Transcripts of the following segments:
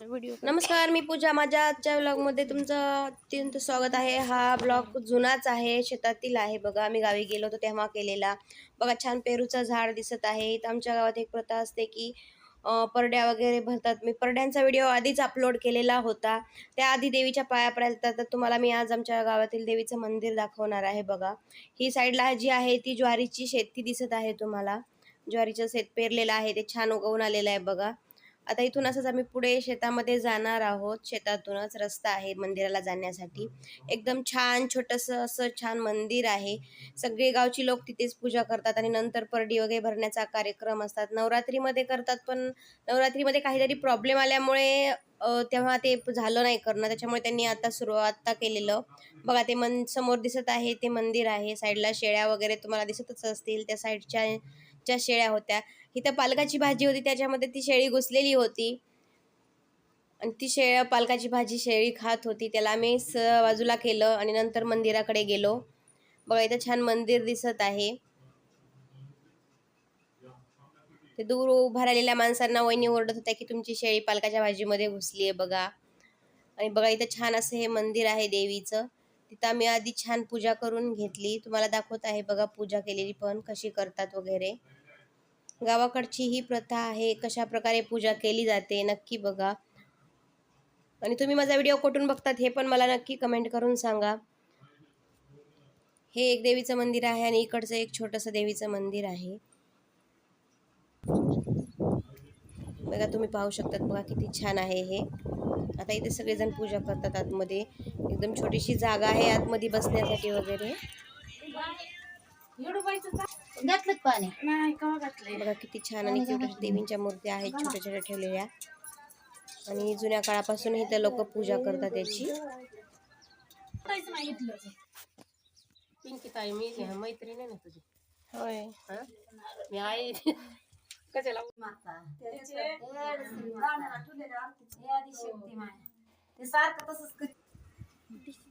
Video नमस्कार मी पूजा. माझ्या आजच्या ब्लॉगमध्ये तुमचं अत्यंत स्वागत आहे. हा ब्लॉग जुनाच आहे शेतातील आहे. बघा आम्ही गावी गेलो होतो तेव्हा केलेला. बघा छान पेरूचं झाड दिसत आहे. इथं आमच्या गावात एक प्रथा असते की परड्या वगैरे भरतात. मी परड्यांचा व्हिडिओ आधीच अपलोड केलेला होता. त्याआधी देवीच्या पाया पडायला तर तुम्हाला मी आज आमच्या गावातील देवीचं मंदिर दाखवणार आहे बघा. ही साईडला जी आहे ती ज्वारीची शेती दिसत आहे तुम्हाला. ज्वारीचं शेत पेरलेलं आहे. ते छान उगवून आलेलं आहे बघा. आता इथून असंच आम्ही पुढे शेतामध्ये जाणार आहोत. शेतातूनच रस्ता आहे मंदिराला जाण्यासाठी. एकदम छान छोटंसं असं छान मंदिर आहे. सगळे गावची लोक तिथेच पूजा करतात आणि नंतर परडी वगैरे भरण्याचा कार्यक्रम असतात. नवरात्रीमध्ये करतात पण नवरात्रीमध्ये काहीतरी प्रॉब्लेम आल्यामुळे तेव्हा ते झालं नाही करणं. त्याच्यामुळे त्यांनी आता सुरुवात आता केलेलं. बघा ते मन समोर दिसत आहे ते मंदिर आहे. साईडला शेळ्या वगैरे तुम्हाला दिसतच असतील त्या साईडच्या ज्या शेळ्या होत्या. इथं पालकाची भाजी होती त्याच्यामध्ये ती शेळी घुसलेली होती. आणि ती शेळ पालकाची भाजी शेळी खात होती. त्याला आम्ही स बाजूला केलं आणि नंतर मंदिराकडे गेलो. बघा इथं छान मंदिर दिसत आहे. ते दूर उभा राहिलेल्या माणसांना वहिनी ओरडत होत्या की तुमची शेळी पालकाच्या भाजीमध्ये घुसली आहे बघा. आणि बघा इथं छान असं हे मंदिर आहे देवीचं. तिथं आम्ही आधी छान पूजा करून घेतली. तुम्हाला दाखवत आहे बघा पूजा केलेली पण कशी करतात वगैरे. गावाकडची ही प्रथा आहे कशा प्रकारे पूजा केली जाते नक्की बघा. आणि तुम्ही माझा व्हिडिओ कुठून बघतात हे पण मला नक्की कमेंट करून सांगा. हे एक देवीचं मंदिर आहे आणि इकडचं एक छोटंसं देवीचं मंदिर आहे. बघा तुम्ही पाहू शकतात बघा किती छान आहे हे. आता इथे सगळेजण पूजा करतात आतमध्ये. एकदम छोटीशी जागा आहे आतमध्ये बसण्यासाठी वगैरे. घातलं पाणी? नाही कवा घातलंय? बघा किती छान आणि क्यूट देवींच्या मूर्त्या आहेत छोट्या छोट्या ठेवलेल्या. आणि जुन्या काळापासून इथं लोक पूजा करतात याची. पिंकी ताई मी मैत्रीण आहे ना तुझी. होय. हं? मी आहे कशाला? ते सारखं तसंच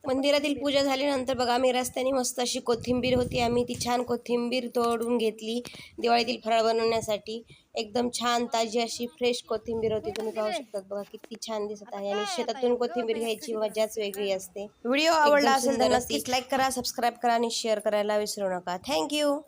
मंदिरातील पूजा झाल्यानंतर बघा आम्ही रस्त्याने मस्त अशी कोथिंबीर होती. आम्ही ती छान कोथिंबीर तोडून घेतली दिवाळीतील फराळ बनवण्यासाठी. एकदम छान ताजी अशी फ्रेश कोथिंबीर होती. तुम्ही पाहू शकतात बघा किती छान दिसत आहे. आणि शेतातून कोथिंबीर घ्यायची मजाच वेगळी असते. व्हिडिओ आवडला असेल तर नक्कीच लाईक करा सबस्क्राईब करा आणि शेअर करायला विसरू नका. थँक्यू